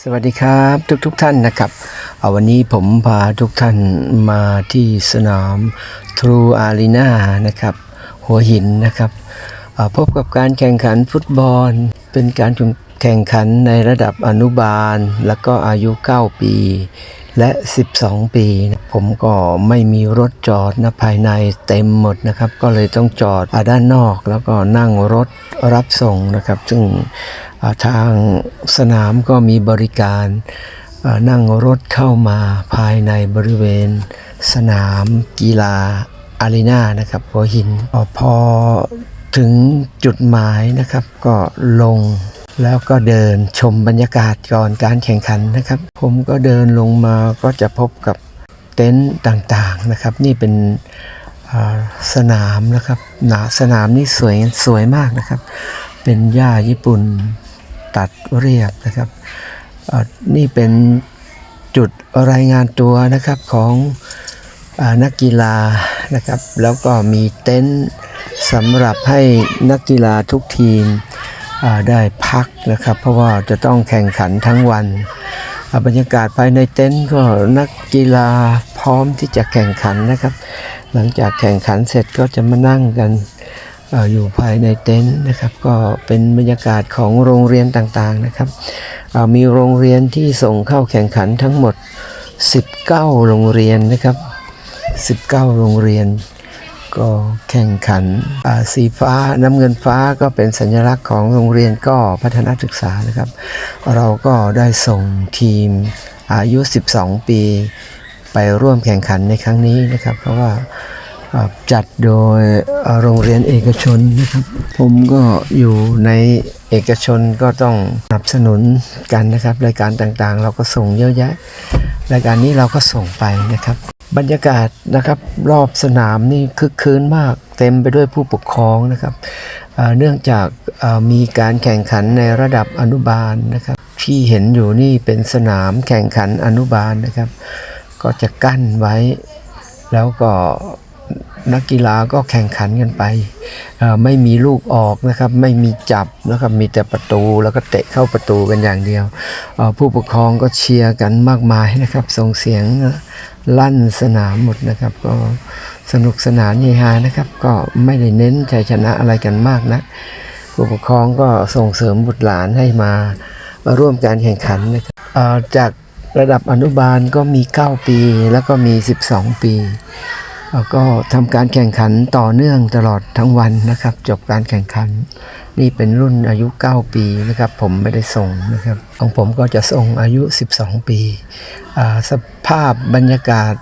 สวัสดีครับทุกทุกท่านนะครับเอาวันนี้ผมพาทุกท่านมาที่สนามทรูอารีนานะครับหัวหินนะครับพบกับการแข่งขันฟุตบอล เป็นการแข่งขันในระดับอนุบาล และก็อายุ 9 ปี และ 12 ปีนะผมก็ไม่มีรถจอดนะภายในเต็มหมดนะครับ ก็เลยต้องจอดอด้านนอกแล้วก็นั่งรถรับส่งนะครับ ซึ่งทางสนามก็มีบริการนั่งรถเข้ามาภายในบริเวณ สนามกีฬาอารีนานะครับหัวหิน พอถึงจุดหมายนะครับก็ลง แล้วก็เดินชมบรรยากาศก่อนการแข่งขันนะครับ ผมก็เดินลงมาก็จะพบกับเต็นท์ต่างๆนะครับ นี่เป็นสนามนะครับหนาสนามนี่สวยสวยมากนะครับ เป็นหญ้าญี่ปุ่นตัดเรียบนะครับนี่เป็นจุดรายงานตัวนะครับของอนักกีฬานะครับ แล้วก็มีเต็นท์สำหรับให้นักกีฬาทุกทีม ได้พักนะครับ เพราะว่าจะต้องแข่งขันทั้งวันบรรยากาศภายในเต็นท์ก็นักกีฬาพร้อมที่จะแข่งขันนะครับ หลังจากแข่งขันเสร็จก็จะมานั่งกันออยู่ภายในเต็นท์นะครับ ก็เป็นบรรยากาศของโรงเรียนต่างๆนะครับ มีโรงเรียนที่ส่งเข้าแข่งขันทั้งหมด 19 โรงเรียนนะครับ 19 โรงเรียน ก็แข่งขันสีฟ้าน้ำเงินฟ้าก็เป็นสัญลักษณ์ของโรงเรียนก็พัฒนาศึกษานะครับ เราก็ได้ส่งทีมอายุ 12 ปี ไปร่วมแข่งขันในครั้งนี้นะครับ เพราะว่าจัดโดยโรงเรียนเอกชนนะครับ ผมก็อยู่ในเอกชนก็ต้องสนับสนุนกันนะครับ รายการต่างๆ เราก็ส่งเยอะแยะ รายการนี้เราก็ส่งไปนะครับ บรรยากาศนะครับรอบสนามนี่คึกคืนมากเต็มไปด้วยผู้ปกครองนะครับเนื่องจากมีการแข่งขันในระดับอนุบาลนะครับ ที่เห็นอยู่นี่เป็นสนามแข่งขันอนุบาลนะครับ ก็จะกั้นไว้ แล้วก็ นักกีฬาก็แข่งขันกันไปไม่มีลูกออกนะครับ ไม่มีจับนะครับมีแต่ประตูแล้วก็เตะเข้าประตูกันอย่างเดียว ผู้ปกครองก็เชียร์กันมากมายนะครับ ส่งเสียงลั่นสนามหมดนะครับ ก็สนุกสนานเฮฮานะครับ ก็ไม่ได้เน้นชัยชนะอะไรกันมากนะักผู้ปกครองก็ส่งเสริมบุตรหลานให้มามาร่วมการแข่งขันนะครับจากระดับอนุบาลก็มี 9 ปี แล้วก็มี 12 ปี แล้วก็ทำการแข่งขันต่อเนื่องตลอดทั้งวันนะครับ จบการแข่งขัน นี่เป็นรุ่นอายุ 9 ปีนะครับ ผมไม่ได้ส่งนะครับ ของผมก็จะส่งอายุ 12 ปีอ่าสภาพบรรยากาศ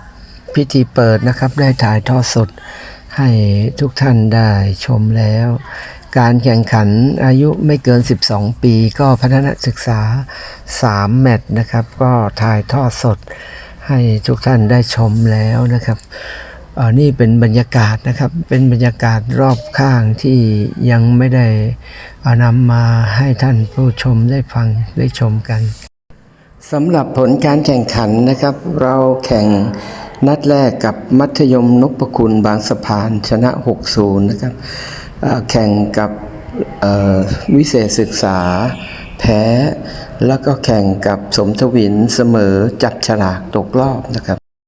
พิธีเปิดนะครับ ได้ถ่ายทอดสดให้ทุกท่านได้ชมแล้ว การแข่งขันอายุไม่เกิน 12 ปีก็พัฒนศึกษา 3 แมตช์นะครับ ก็ถ่ายทอดสดให้ทุกท่านได้ชมแล้วนะครับ ออนี่เป็นบรรยากาศนะครับ เป็นบรรยากาศรอบข้างที่ยังไม่ได้านำมาให้ท่านผู้ชมได้ฟังได้ชมกันสำหรับผลการแข่งขันนะครับ เราแข่งนัดแรกกับมัธยมนพคุณบางสะพานชนะ 6-0 นะครับแข่งกับวิเศษศึกษาแพ้ แล้วก็แข่งกับสมทวินเสมอจับฉลากตกรอบนะครับ